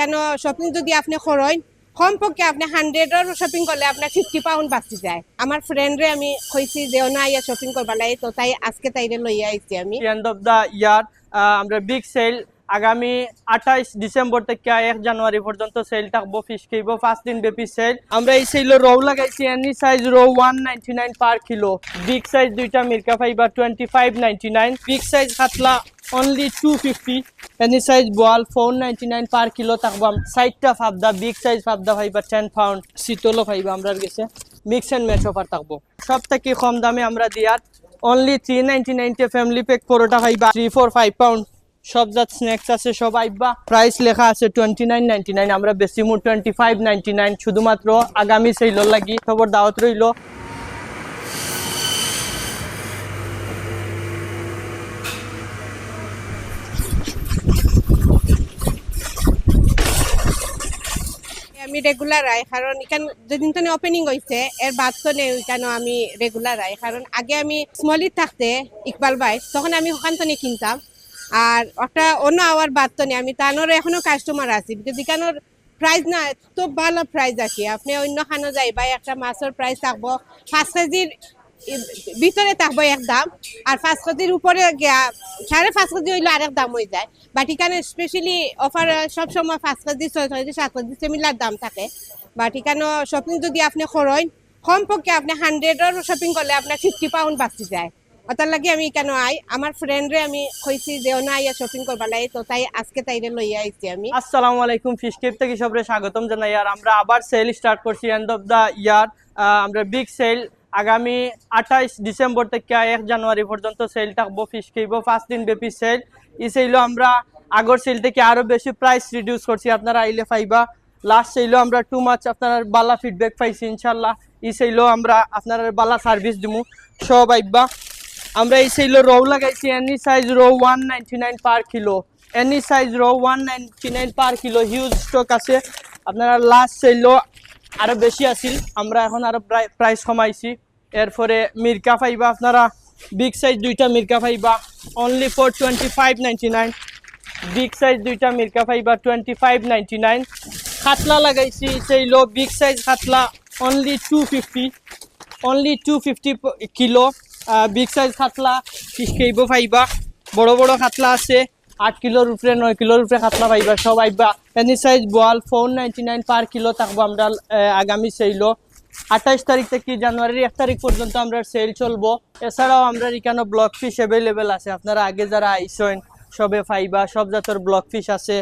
কেন শপিং যদি আপনি করেন, কমপক্ষে আপনি হান্ড্রেডের শপিং করলে আপনার ফিফটি পাউন্ড বাঁচি যায়। আমার ফ্রেন্ডরে আমি কইছি যে না ইয়া শপিং করবা লাগে। তো তাই, আজকে তাইরে লইয়া আইছি আমি। এন্ড অফ দা ইয়ার আমরা বিগ সেল আগামী আঠাইশ ডিসেম্বর থেকে এক জানুয়ারি পর্যন্ত সেল থাকব ফিশ খাইব, পাঁচ দিন ব্যাপী সেল আমরা এই সেল রৌ লাগাইছি any size রৌ one ninety nine per kilo big size দুইটা মির্কা fibre twenty five ninety nine big size কাতলা only two fifty any size বোয়াল four ninety nine per kilo থাকব সাইডটা ফাবদা বিগ সাইজ ফাবদা ফাইবার টেন পাউন্ড শীতলও ফাইবা আমরা গেছে মিক্স অ্যান্ড ম্যাচ অফার থাকব। সব থেকে কম দামে আমরা দিয়ার only three ninety ninety family pack পরোটা খাইবা থ্রি ফোর ফাইভ পাউন্ড সব জাত স্ন্যাক্স আছে, সব আইবা প্রাইস লেখা আছে টোয়েন্টি নাইন নাইনটি নাইন আমরা বেশি মু টোয়েন্টি ফাইভ নাইনটি নাইন শুধুমাত্র আগামী সেইলর লাগি। খবর দাওয়াত রইল। আমি রেগুলার আই, কারণ এখান যেদিন তো ওপেনিং হয়েছে এর বাদ তো নেই কেন আমি রেগুলার আই, কারণ আগে আমি স্মলিত থাকতে ইকবাল ভাই, তখন আমি ওখান তো কিনতাম। আর ওটা অন্য আওয়ার বাদ তো নেই। আমি তানোর এখনও কাস্টমার আছি। বিকজ এখানোর প্রাইস না তো ভালো প্রাইস আছে। আপনি অন্য খানো যাই বা একটা মাছের প্রাইস থাকব, পাঁচ কেজির ভিতরে থাকব এক দাম, আর পাঁচ কেজির উপরে সাড়ে পাঁচ কেজি হইলে আরেক দাম হয়ে যায়। বাট এখানে স্পেশালি অফার সবসময় পাঁচ কেজি, ছয় কেজি, সাত কেজি সিমিলার দাম থাকে। বাট এখানে শপিং যদি আপনি করেন, কমপক্ষে আপনি হান্ড্রেডের শপিং করলে আপনার ফিফটি পাউন্ড বাঁচি যায়। ওটার লাগে আমি কেন আই? আমার ফ্রেন্ডরে আমি কইছি যে না, ইয়া শপিং করবা লাগে। তো তাই আজকে তাইরে লইয়া আইছি আমি। আসসালামু আলাইকুম ফিশ কেপ থেকে সবরে স্বাগতম জানাই। আর আমরা আবার সেল স্টার্ট করছি এন্ড অফ দা ইয়ার আমরা বিগ সেল আগামী আঠাইশ ডিসেম্বর থেকে এক জানুয়ারি পর্যন্ত সেল থাকব ফিশ খাইব পাঁচ দিন ব্যাপী সেল এই সেলও আমরা আগর সেল থেকে আরও বেশি প্রাইস রিডিউস করছি, আপনারা আইলে পাইবা। লাস্ট সেলও আমরা টু মাছ আপনার বালা ফিডব্যাক পাইছি ইনশাল্লাহ এই সেলও আমরা আপনার বালা সার্ভিস দিমু। সব আইবা। আমরা এই সেলো রৌ লাগাইছি any size rho one ninety nine per kilo any size rho one ninety nine per kilo huge stock আছে। আপনারা লাস্ট সেলো আরও বেশি আছিল। আমরা এখন আরও প্রাইস কমাইছি। এরপরে মির্কা পাইবা আপনারা বিগ সাইজ দুইটা মির্কা পাইবা only for twenty five ninety nine big size দুইটা মির্কা পাইবা টোয়েন্টি ফাইভ নাইনটি নাইন খাতলা লাগাইছি সেইলো big size খাতলা only two fifty only two fifty kilo big size খাতলা fish খাইব পাইবা। বড় বড় খাতলা আছে, আট কিলোর উপরে, নয় কিলোর উপরে খাতলা পাইবা, সব আইবা এনি সাইজ বোয়াল four ninety nine per kilo থাকব আমরা আগামী সেইলো আঠাইশ তারিখ থেকে জানুয়ারির এক তারিখ পর্যন্ত আমরা সেল চলবো। এছাড়াও আমরা এখানে ব্লক ফিশ অ্যাভেলেবেল আছে। আপনারা আগে যারা আইসেন, সবে ফাইবা সব জাতের ব্লক ফিশ আছে।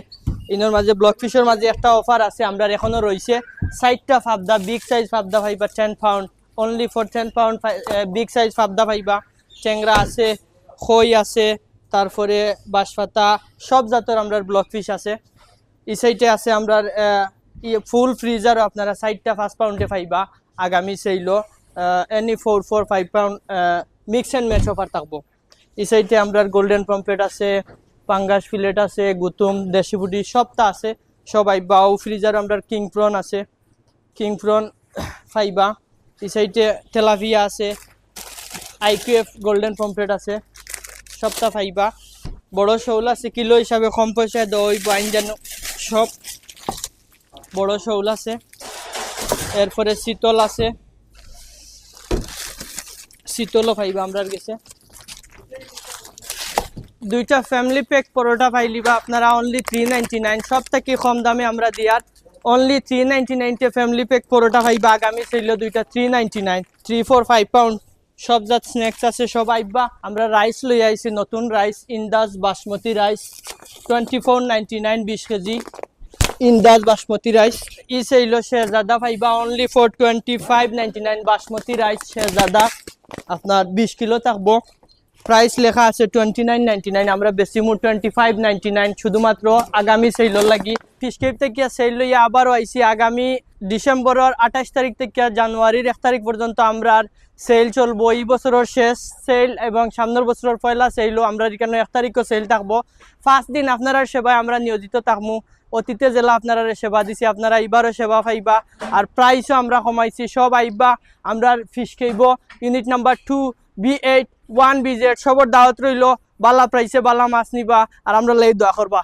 ইনোর মাঝে ব্লক ফিশের মাঝে একটা অফার আছে, আমরা এখনও রয়েছে সাইডটা ফাবদা বিগ সাইজ ফাবদা ফাইবা ten pound only for ten pound big size ফাবদা পাইবা। চেংরা আছে, খই আছে, তারপরে বাঁশপাতা, সব জাতের আমরা ব্লক ফিশ আছে। এই সাইডে আছে আমরা ফুল ফ্রিজারও আপনারা সাইডটা পাঁচ পাউন্ডে পাইবা। আগামী সেইলো any four for five pound mix and match offer থাকব। এই সাইডে আমরা গোল্ডেন পম্পেট আছে, পাঙ্গাস ফিলেট আছে, গুতুম, দেশি বুটি সবটা আছে। সবাই বাউ ফ্রিজার আমরা কিং প্রন আছে। কিং প্রন ফাইবা এই সাইডে তেলাভিয়া আছে আইকিউএফ গোল্ডেন পম্পলেট আছে, সবটা ফাইবা বড় শৌল আছে, কিলো হিসাবে কম পয়সায় দই বাইন যেন সব বড় শৌল আছে। এরপরে শীতল আছে। শীতলও ফাইবা আমরা গেছে দুইটা ফ্যামিলি প্যাক পরোটা পাইলিবা আপনারা অনলি থ্রি নাইনটি নাইন সব থেকে কম দামে আমরা দিয়ার only three ninety ninety family pack পরোটা পাইবা আগামী ছিল দুইটা three ninety nine three four five pound সব জাত স্ন্যাক্স আছে, সব আইবা আমরা রাইস লই আইছি, নতুন rice Indus basmati rice twenty four ninety nine বিশ কেজি। ইন্দাস বাসমতি রাইস ই সেইল শেরজাদা পাইবা only for twenty five ninety nine basmati rice শেরজাদা। আপনার বিশ কিলো থাকব। প্রাইস লেখা আছে টোয়েন্টি নাইন নাইনটি নাইন আমরা বেশি মু টোয়েন্টি ফাইভ নাইনটি নাইন শুধুমাত্র আগামী সেইলর লাগি। ফিসকেপ থেকে সেল লইয়া আবারও আইসি আগামী ডিসেম্বরের আঠাশ তারিখ থেকে জানুয়ারির এক তারিখ পর্যন্ত আমরা সেল চলবো। এই বছরের শেষ সেল এবং সামনের বছরের পয়লা সেলও আমরা এখানে এক তারিখও সেল থাকব? ফার্স্ট দিন আপনার সেবায় আমরা নিয়োজিত থাকব অতীতে জেলা আপনারা সেবা দিছি, আপনারা এবারও সেবা পাইবা। আর প্রাইসও আমরা কমাইছি, সব আইবা, আমরা ফিস খাইব। Unit number two B eight one B Z সবর দাওয়াত রইল। বালা প্রাইসে বালা মাছ নিবা, আর আমরা লাই দোয়া করবা।